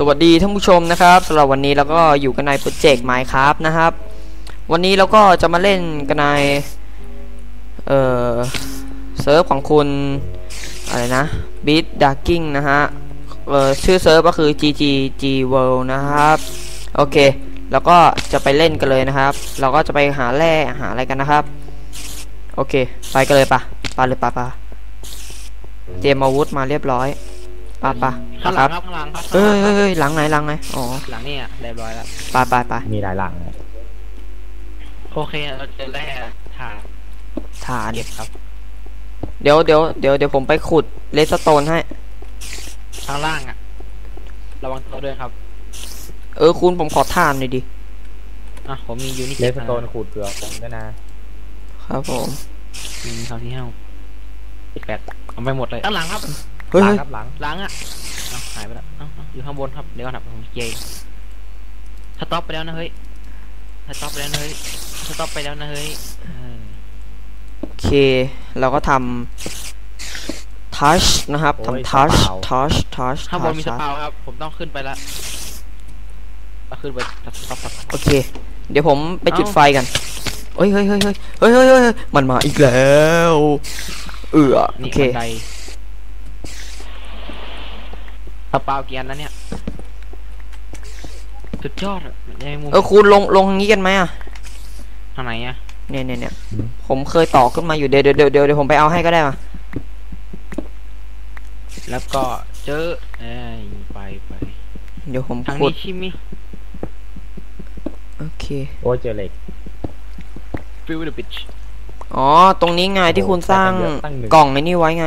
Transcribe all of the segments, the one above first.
สวัสดีท่านผู้ชมนะครับสำหรับวันนี้เราก็อยู่กันในโปรเจกต์ Minecraft นะครับ วันนี้เราก็จะมาเล่นกันในเอ่อเซิร์ฟของคุณอะไรนะ Beat Darking นะฮะเอ่อชื่อเซิร์ฟก็คือ GGG World นะครับ โอเคแล้วก็จะไปเล่นกันเลยนะครับ เราก็จะไปหาแร่หาอะไรกันนะครับ โอเค ไปกันเลยปะปะเลยปะปะเตรียมอาวุธมาเรียบร้อย ปะปะข้างหคลัรังบครับข้างหลังครับเฮ้ยเฮ้ยเฮ้ยหลังไหนหลังไหนอ๋อหลังเนี่ยเรียบร้อยแล้วไปไปไปมีหลายหลังนะโอเคเราเจอแร่ถ่านฐาน เก็บครับ เดี๋ยวเดี๋ยวเดี๋ยวเดี๋ยวผมไปขุดเลสโตนให้ ข้างล่างอะระวังตัวด้วยครับเออคุณผมขอฐานหน่อยดิ อะผมมียูนิเลสโตนขูดเกลือผมด้วยนะครับผมมีคำที่ห้าสิบแปดเอาไปหมดเลยข้างหลังครับ หลังครับหลังหลังอะหายไปแล้วอยู่ข้างบนครับเดี๋ยวครับเจถ้าต็อปไปแล้วนะเฮ้ยถ้าต็อปไปแล้วนะเฮ้ยถ้าต็อปไปแล้วนะเฮ้ยโอเค เราก็ทำทัชนะครับทำทัชทัชทัชข้างบนมีสเปาครับ ผมต้องขึ้นไปละขึ้นไปโอเค เดี๋ยวผมไปจุดไฟกันเฮ้ยเฮ้ยเฮ้ยเฮ้ยเฮ้ยเฮ้ยมันมาอีกแล้ว เออโอเค สปาวเกียนแล้วเนี่ยสุดยอดอะยังมุมเออคุณลงลงทางนี้กันไหมอะทางไหนอะเนี่ยเนี่ยเนี่ยผมเคยต่อขึ้นมาอยู่เดี๋ยวเดี๋ยวเดี๋ยวเดี๋ยวเดี๋ยวผมไปเอาให้ก็ได้มาแล้วก็เจอเอ้ยไปไปเดี๋ยวผมทางขุดนี้ชิมิโอเคโอ้ยเจอเหล็ก ฟิวเดอร์บิชอ๋อตรงนี้ไงที่คุณสร้างโอ้โหตั้งเยอะตั้งหนึ่ง กล่องไอ้นี่ไว้ไง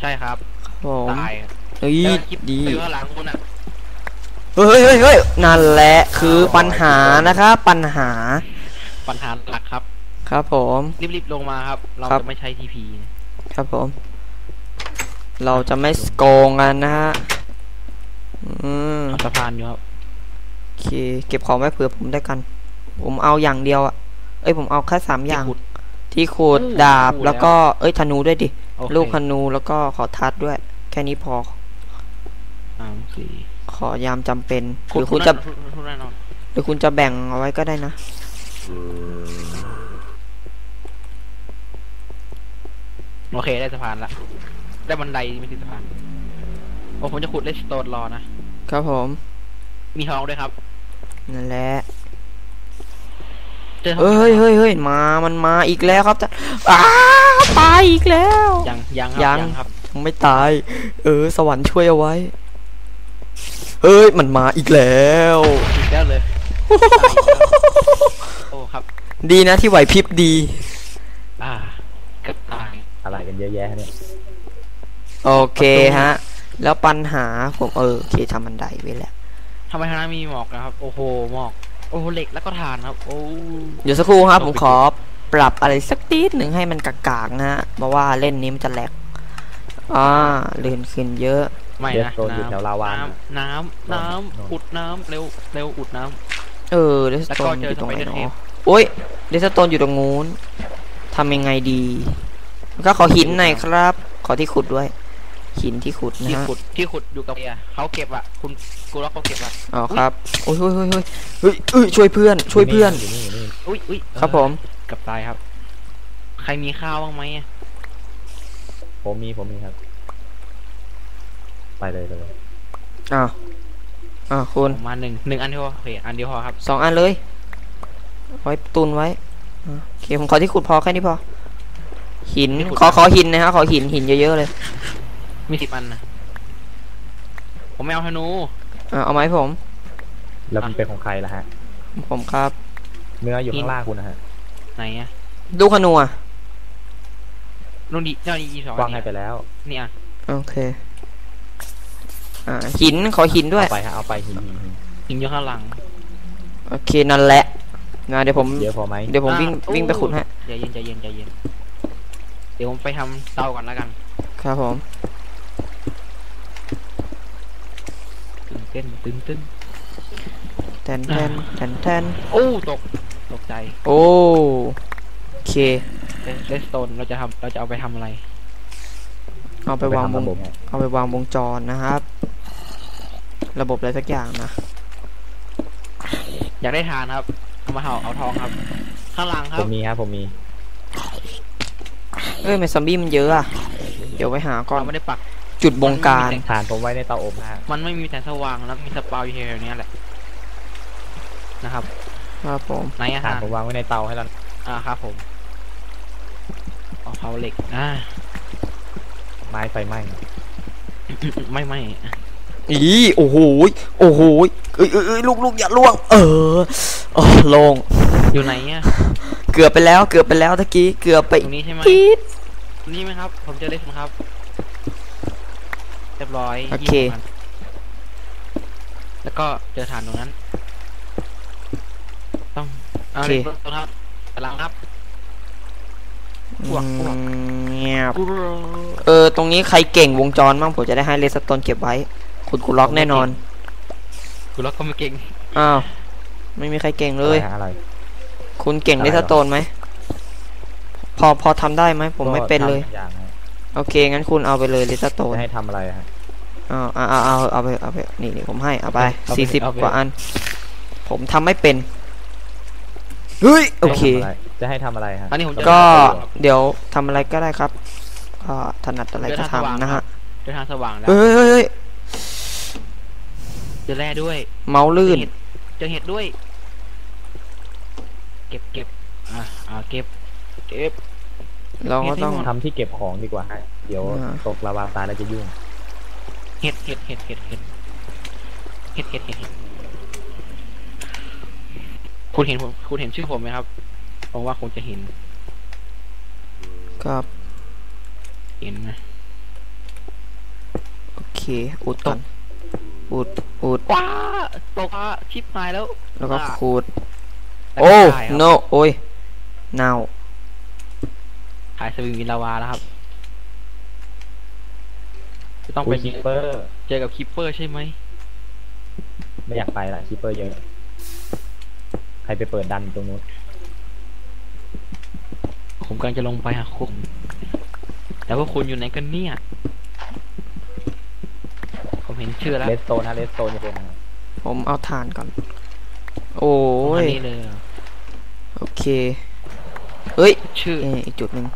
ใช่ครับผมตายอะเฮ้ยแล้วคลิปดีฟิวข้างหลังคุณอะเฮ้ยเฮ้ยเฮ้ยนั่นแหละคือปัญหานะครับ ปัญหาปัญหาหลักครับ ครับผม รีบๆลงมาครับ เราครับ จะไม่ใช้ทีพีครับผม เราจะไม่โกงกันนะฮะอืมสะพานอยู่ครับโอเค เก็บของไว้เผื่อผมได้กัน ผมเอาอย่างเดียวอะเอ้ยผมเอาแค่สามอย่าง ที่ขุด ที่ขูดอู้ดาบอู้แล้ว ก็เอ้ยธนูด้วยดิ โอเคลูกธนูแล้วก็ขอทัดด้วย แค่นี้พอ สามสี่ขอยามจำเป็น หรือคุณจะขุดขุดแน่นอนหรือคุณจะแบ่งเอาไว้ก็ได้นะ โอเคได้สะพานละ ได้บันไดไม่ใช่สะพานโอ้ผมจะขุดเลสโตนรอนะ ครับผม มีทองด้วยครับ นั่นแหละเจอทองเฮ้ยเฮ้ยเฮ้ยมา มันมาอีกแล้วครับจะอ้าตายอีกแล้ว ยังยังคยัรับงยัง ครับยังไม่ตาย เออ สวรรค์ช่วยเอาไว้ เฮ้ยมันมาอีกแล้วอีกแล้วเลย โอ้ครับ ดีนะที่ไหวพริบดี อ่าเกับตายอะไรกันเยอะแยะเนี่ย โอเคฮะ แล้วปัญหาผมเออโอเคทำบันไดไว้แล้วทำไมทางนั้นมีหมอกนะครับ โอ้โหหมอก โอ้โหเหล็กแล้วก็ถ่านครับ โอ้เดี๋ยวสักครู่ครับ ผมขอปรับอะไรสักนิดหนึ่งให้มันกากๆนะฮะเพราะว่าเล่นนี้มันจะแหลก อ่าเลื่อนขึ้นเยอะ ไม่เลสนะโตนอยู่แถวลาวาน้ำน้ำน้ำอุดน้ำเร็วเร็วอุดน้ำเออเดสแล้วโตก็นอเจอยู่ตรงไหน Spider เนาะ Cave โอ้ยเดสโตนอยู่ตรงนู้นทำยังไงดีแล้วก็ขอหินหน่อยครับ ขอที่ขุดด้วย หินที่ขุดนะที่ฮะขุดที่ขุดอยู่กับเมียเขาเก็บอะคุณกูรักเขาเก็บอะอ๋อครับโอ้ยเฮ้ยเฮ้ยเฮ้ยเฮ้ยเอ้ยช่วยเพื่อน ช่วยเพื่อนอยู่นี่อยู่นี่อุ้ยอุ้ยครับผมเกับตายครับ ใครมีข้าวบ้างไหมอะผมมีผมมีครับ ไปเลยไปเลยอ้าวอ้าวคุณผมมาหนึ่งหนึ่งอันเดียวพอโอเคอันเดียวพอครับสองอันเลยไว้ตุนไว้อะโอเคผมขอที่ขุดพอแค่นี้พอ หินที่ขุดขอขอหินนะฮะขอหินหินเยอะๆเลย มีสิบอันนะผมไม่เอาธนูอะเอาไหมาให้ผม แล้วมันเป็นของใครล่ะฮะ ผมครับ เนื้ออยู่ข้างล่างคุณนะฮะไหนอะดูขนัวนู่นดีเจ้านี่ยี่สองวางให้ไปแล้ว นี่อะโอเค อ่าหินขอหินด้วย เอาไปฮะเอาไปหินหินหินหินอยู่ข้างหลังโอเคนั่นแหละนะเดี๋ยวผม เยอะพอไหมเดี๋ยวผมวิ่งอะวิ่งไปโอ้ขุดให้ใจเย็นใจเย็นใจเย็น เดี๋ยวผมไปทำเตาก่อนแล้วกันครับผม ตื่นเต้นตื่นเต้นแทนแทนแทนแทนโอ้ตกตกใจโอ้โอเค เลสโตนเราจะทำเราจะเอาไปทำอะไร เอาไปวางวทำงระบบฮะเอาไปวางวงจรนะครับ ระบบอะไรสักอย่างนะ อยากได้ทานครับเอามาเห่าเอาทองครับ ข้างหลังคผรับมมีครับผมมีเอ้ยทำไมซอมบี้มันเยอะอะเดี๋ยวไปหาก่อน เราไม่ได้ปัก จุดบงการ ฐานผมไว้ในเตาอบนะฮะมันไม่มีแต่สว่างแล้วมีสปาวอยู่แถวๆเนี้ยแหละ นะครับ ครับผมไหนอาฐาหานรผมวางไว้ในเตาให้แล้วอ่าครับผมเอาเผาเหล็ก อ่า ไม้ไฟไหม้ไม่ไม่ อีโอ้โหยโอ้โหยเอ้ยเอ้ยเอ้ยลูกลูกอย่าล่วง เออเออลง อยู่ไหนอะเกือบไปแล้วเกือบไปแล้วตะกี้เกือบไปตรงนี้ใช่ไหมปี๊ดนี่ไหมครับ ผมเจอเลสครับเรียบร้อยโอเค ยี่สิบอันแล้วก็เจอฐานตรงนั้น ต้องเอาเลยตรงครับกำลังครับ พวกพวกอืมเงียบเออตรงนี้ใครเก่งวงจรบ้างผมจะได้ให้เลสโตนเก็บไว้ คุณกูล็อกแน่นอน กูล็อกก็ไม่เก่งอ้าวไม่มีใครเก่งเลย อะไรฮะอะไรคุณเก่งอะไรเลหรสอโตนไหมพอพอทำได้ไหมผมไม่เป็นเลยก็ทำบางอย่างฮะโอเคงั้นคุณเอาไปเลยเลสโตนจะให้ทำอะไรฮะเอาเอาเอาเอาเอาไปเอาไปนี่นี่ผมให้เอาไปเอาไปสี่สิบเอาไปกว่าอัน ผมทำไม่เป็นเฮ้ยโอเค จะให้ทำอะไรจะให้ทำอะไรฮะตอนนี้ผมเจอก็ทางสว่างเดี๋ยวทำอะไรก็ได้ครับก็ถนัดอะไรเจอก็ทางสว่างทำนะครัฮะบเจอทางสว่างแล้วเฮ้ยเฮ้ยเฮ้ย เจอแร่ด้วยเมาส์ลื่น เจอเห็ดด้วย เก็บเก็บอ่าอ่าเก็บ เก็บ เราก็ต้อง ทำที่เก็บของดีกว่าฮะเดี๋ยวอ่า ตกลาวาตายแล้วจะยุ่ง เห็ดเห็ดเห็ดเห็ดเห็ดเห็ดเห็ดเห็ดเห็ดคุณเห็นผมคุณเห็นชื่อผมไหมครับผมว่าคงจะเห็นครับ เห็นนะโอเคอุดก่อน อุดอุดว้าตกอะชิปหายแล้วแล้วก็อะขูดแล้วโอ้ก็ถ่ายครับ no โอ้ยเน่าถ่ายสวิงวินลาวาแล้วครับจะต้องอุ้ไปยคิปเปอร์ เจอกับคิปเปอร์ใช่ไหมไม่อยากไปละคิปเปอร์เยอะ ใครไปเปิดดันตรงนู้นผมกำลังจะลงไปหาคุณแต่ว่าคุณอยู่ไหนกันเนี่ยผมเห็นชื่อแล้วเลสโตนฮะเลสโตนจะเป็นฮะผมเอาถ่านก่อน โอ้ยอันนี้เลยเหรอโอเคเฮ้ยชื่อเอ้ยอีกจุดหนึ่ง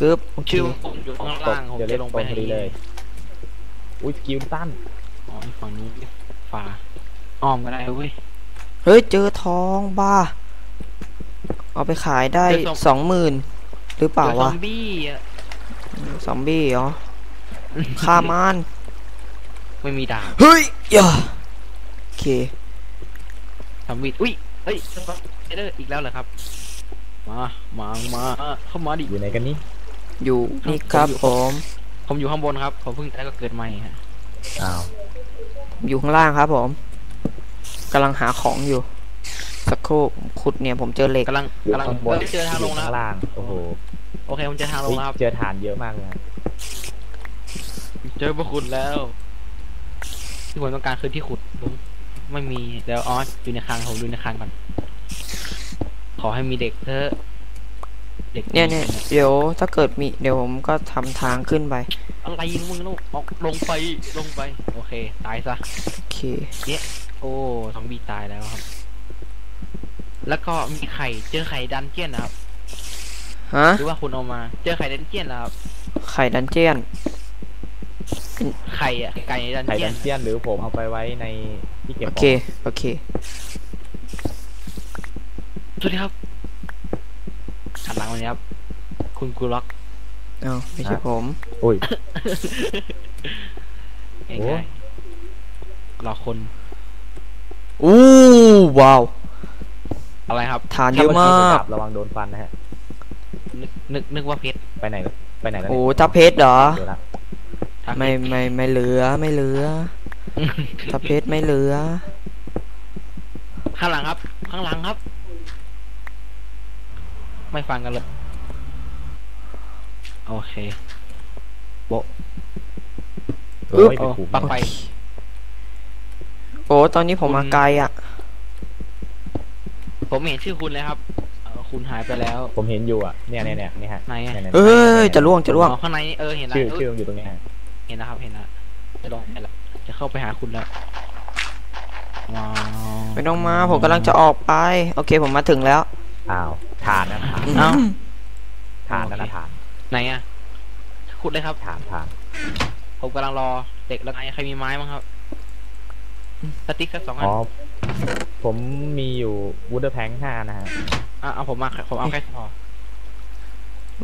กึ๊บโอเคชื่อผมอยู่ข้างตกล่างผมเดี๋ยวเลจะสลงโตไปนพไหนอดีเลย อุ้ยสกิลตันอ๋ออีกฝั่งนู้นฝ่าอ้อมก็ได้เว้ย เฮ้ยเจอทองบ้า เอาไปขายได้เจอสอง สองหมื่นหรือเปล่าจอซวะอมบี้อะซอมบี้เหรอฆ่ามัน ไม่มีดาบเฮ้ยอย่าโอเคซอมบี้อุ้ยเฮ้ยสปอนเดอร์อีกแล้วเหรอครับ มามามาเข้ามาดิอยู่ไหนกันนี่อยู่นี่ครับผม ผมอยู่ข้างบนครับผมเพิ่งแล้วก็เกิดใหม่ฮะอ้าวอยู่ข้างล่างครับผมกำลังหาของอยู่ สักครู่ผมขุดเนี่ยผมเจอเหล็กกำลังอยู่กำลังข้างบนเอ้ยเจอทางลงแล้วข้างล่างโอ้โหโอเคผมเจอทางลงเฮ้ยแล้วครับเจอฐานเยอะมากเลยฮะเจอพวกคุณแล้ว ที่ผมต้องการคือที่ขุดผมไม่มีเดี๋ยวอ๋ออยู่ในคลังผมดูในคลังก่อนขอให้มีเด็กเถอะเด็กเนี่ยเนี่ยเดี๋ยวถ้าเกิดมีเดี๋ยวผมก็ทำทางขึ้นไป อะไรมึงลูกออกลงไปลงไป โอเค ตายซะ โอเค โอ้ซอมบี้ตายแล้วครับ แล้วก็มีไข่เจอไข่ดันเจียนนะครับ ฮะ หรือว่าคุณเอามา เจอไข่ดันเจียนแล้วครับไข่ดันเจียน ไข่อะไก่ดันไข่เจียดันนเจียนหรือผมเอาไปไว้ในที่เก็บโอขเคองโอเค สวัสดีครับหันหลังมาเลยครับ คุณกูล็อกเอาไม่ใช่ผม อุ้ยง่โอ้ายๆรอคนอู้ว้าว อะไรครับฐานเยอะมากระวังโดนฟันนะฮะนึกนึกนึกว่าเพชรไปไหนไปไหนแล้วโอ้เนี่ยถ้าเพชรเหรอ เดี๋ยวละถ้าเพ ไม่ชรไม่ไม่เหลือไม่เหลือถ้าเพชรไม่เหลือ ข้างหลังครับ ข้างหลังครับ ไม่ฟังกันเลย โอเคโอ้อึ๊บยไปขู่ปักไฟโอ้ตอนนี้ผมมาไกลอะ ผมเห็นชื่อคุณเลยครับเอ่อคุณหายไปแล้ว ผมเห็นอยู่อะ เนี่ยเนี่ยเนี่ยนี่ฮะไหนอะเนี่ยเนี่ยเอ้ยเนี่ยจะล่วง จะล่วงอ๋อข้างในนี่เออ เห็นแล้วชื่อเอ้ยชื่อมันอยู่ตรงเนี้ยฮะ เห็นแล้วครับ เห็นแล้วจะลองเห็นแล้วจะเข้าไปหาคุณแล้วว้าวไม่ต้องมา ผมกำลังจะออกไป โอเค ผมมาถึงแล้ว อ้าวฐานนะฐานเอ้าฐานนั่นนะฐาน ไหนอะขุดเลยครับฐานฐานผมกำลังรอเด็กแล้วไงใครมีไม้บ้างครับ สติ๊กสักสองอัน อ๋อ ผมมีอยู่วูดเดอร์แพงห้านะฮะอะเอาผมมาผมเอาแค่พอ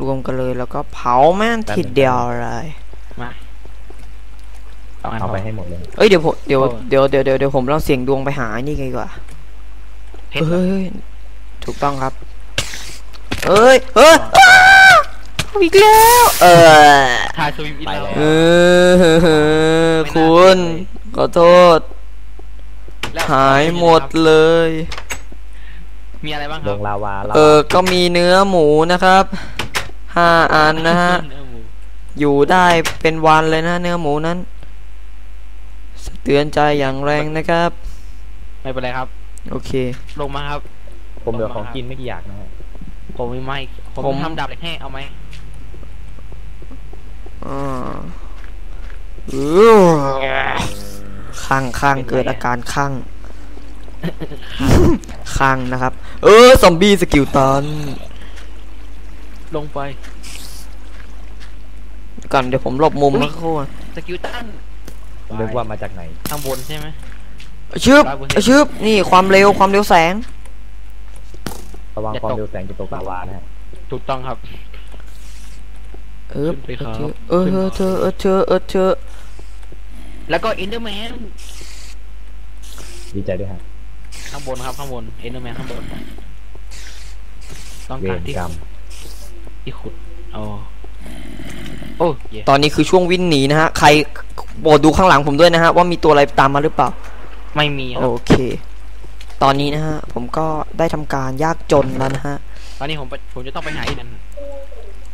รวมกันเลยแล้วก็เผาแม่งทีเดียวเลย มา สองอันเอาไปพให้หมดเลย เอ้ยเดี๋ยวผมเดี๋ยวเออเดี๋ยวเดี๋ยวเดี๋ยวเดี๋ยวผมลองเสี่ยงดวงไปหาไอ้นี่กันดีกว่าเพชรเฮ้ยถูกต้องครับเอ้ยเฮ้ยอ้าเอาอีกแล้ว เออทายสวิมอินแล้วเออคุณขอโทษ แล้วหายหมดเลย มีอะไรบ้างคลรับงลาวาลาเออก็มีเนื้อหมูนะครับห้าอันนะฮะเนื้อหมูอยู่ได้เป็นวันเลยนะเนื้อหมูนั้นสะ เตือนใจอย่างแรงนะครับ ไม่เป็นไรครับ โอเค ลงมาครับ ผมเหลือของกินไม่กี่อย่างนะฮะผมมีไม้ผมผมทำดาบเหล็กให้เอาไหมอ่าข้างข้างเกิดอาการข้างข้างนะครับ เออซอมบี้สกิลตันลงไปก่อนเดี๋ยวผมหลบมุมแล้วคู่สกิลตัน นึกว่ามาจากไหน ข้างบนใช่ไหมชึบชึบนี่ความเร็วความเร็วแสง ระวังอย่าความตกเร็วแสงจะตกลาวานะฮะถูกต้องครับเออขึ้นไปครับ เออเออเธอเออเธอเออเธอแล้วก็อินเดอร์แมนดีใจด้วยฮะข้างบนครับข้างบนอินเดอร์แมนข้างบนต้องเวการรที่กรรมที่ขุดโอ้โอ้เย่ตอนนี้คือช่วงวิ่งหนีนะฮะ ใคร โปรดดูข้างหลังผมด้วยนะฮะว่ามีตัวอะไรตามมาหรือเปล่า ไม่มีคโอรับเค ตอนนี้นะฮะผมก็ได้ทำการยากจนแล้วนะฮะ ตอนนี้ผมไปผมจะต้องไปหาอีกนั่น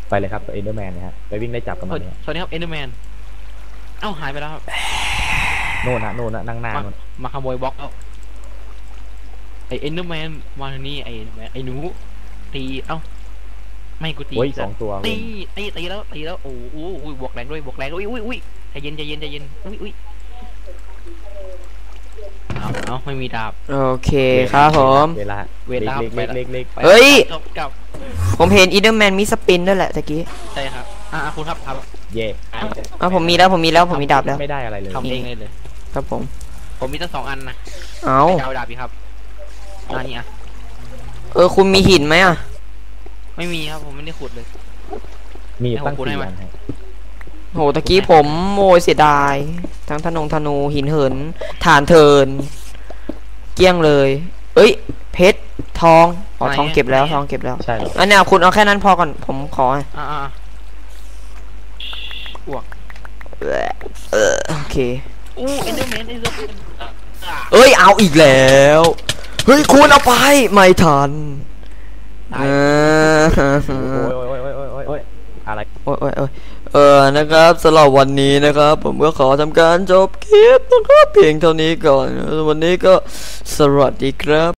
ไปเลยครับตัวเอ็นเดอร์แมนนะฮะไปวิ่งไล่จับกับสมัวันสดีเนี่ยสวัสดีครับเอนเดอร์แมนเอ้าหายไปแล้วครับโน่นนะโน่นนะนั่งหน้ามาโน่นมาขโมยบล็อกเอ้าไอเอนเดอร์แมนมาทางนี้ไอไอหนูตีเอ้าไม่กูตีโอ้ยสองตัวตีตีตีแล้วตีแล้วโอ้โหอุ้ยบวกแรงด้วยบวกแรงด้วยอุ้ยอุ้ย ใจเย็นใจเย็นใจเย็นอุ้ยอุ้ยเอาเอาไม่มีดาบ โอเคครับผม เวลาเวลาเล็กไปเล็กละเล็กเล็กไปเฮ้ย กลับกลับผมเห็นอีเดอร์แมนมีสปินด้วยแหละตะกี้ใช่ครับ อ่าคุณครับครับเย่อะผมมีแล้วผมมีแล้วผมมีดาบแล้ว ไม่ได้อะไรเลยทำเองเลยเลย ครับผม ผมมีตั้งสองอันนะเอาจะเอาดาบอีกครับอันนี้อะ เออคุณมีหินไหมอะ ไม่มีครับผมไม่ได้ขุดเลย มีตั้งให้ผมพูดสี่ได้ไหมอันฮะ โหตะกี้ผมโมยเสียดาย ทั้งธนงธนูหินเหินฐานเทิน เกลี้ยงเลย เอ้ย เพชรทองอ๋อทองเก็บแล้วทองเก็บแล้วใช่เหรออันเนี้ยคุณเอาแค่นั้นพอก่อนผมขออ่าอ่าอ้วกเออเออโอเคอู้เอ็นเดอร์แมนเอ็นเดอร์แมนเอ้ยเอาอีกแล้ว เฮ้ยคุณเอาไปไม่ทันเออโอ้ยโอ้ยโอ้ยโอ้ยโอ้ยโอ้ยอะไรโอ้ยโอ้ยโอ้ย เออนะครับสำหรับวันนี้นะครับ ผมก็ขอทำการจบคลิปนะครับเพียงเท่านี้ก่อน วันนี้ก็สวัสดีครับ